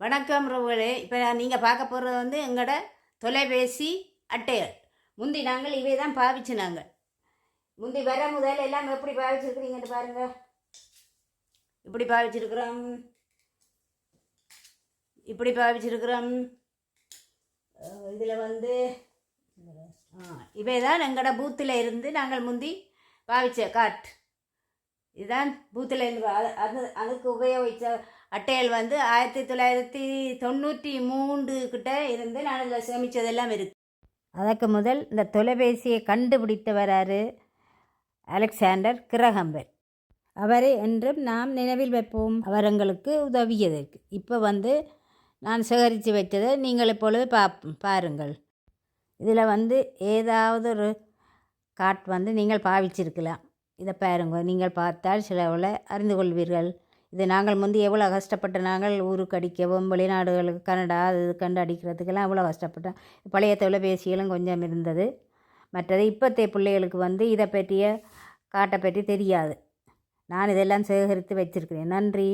வணக்கம் ரவுகளே இப்போ நீங்கள் பார்க்க போகிறது வந்து எங்களோட தொலைபேசி அட்டைகள். முந்தி நாங்கள் இவை தான் பாவிச்சு நாங்கள் முந்தி வர முதல் எல்லாம் எப்படி பாவிச்சிருக்கிறீங்கன்னு பாருங்க. இப்படி பாவிச்சிருக்கிறோம். இப்படி பாவிச்சிருக்கிறோம். இதில் வந்து இவை தான் எங்களோட பூத்தில் இருந்து நாங்கள் முந்தி பாவிச்ச காட் இதுதான் பூத்தில் இருந்து அது அது அதுக்கு உபயோகித்த அட்டையல் வந்து ஆயிரத்தி தொள்ளாயிரத்தி தொண்ணூற்றி மூன்று கிட்ட இருந்து நான் இதில் சேமித்ததெல்லாம் இருக்கு. அதற்கு முதல் இந்த தொலைபேசியை கண்டுபிடித்தவராரு அலெக்சாண்டர் கிரகம்பர். அவரை என்றும் நாம் நினைவில் வைப்போம். அவர் எங்களுக்கு உதவியதற்கு இப்போ வந்து நான் சேகரித்து வைத்ததை நீங்கள் இப்பொழுது பா பாருங்கள். இதில் வந்து ஏதாவது ஒரு காட் வந்து நீங்கள் பாவிச்சிருக்கலாம். இதை பாருங்க நீங்கள் பார்த்தால் சிலவில் அறிந்து கொள்வீர்கள். இது நாங்கள் முந்தி எவ்வளோ கஷ்டப்பட்டு நாங்கள் ஊருக்கு அடிக்கவும் வெளிநாடுகளுக்கு கனடா அது கண்டு அடிக்கிறதுக்கெல்லாம் எவ்வளோ கஷ்டப்பட்டோம். பழைய தொலைபேசிகளும் கொஞ்சம் இருந்தது. மற்றது இப்போத்தைய பிள்ளைகளுக்கு வந்து இதை பற்றிய காட்டை பற்றி தெரியாது. நான் இதெல்லாம் சேகரித்து வச்சுருக்கிறேன். நன்றி.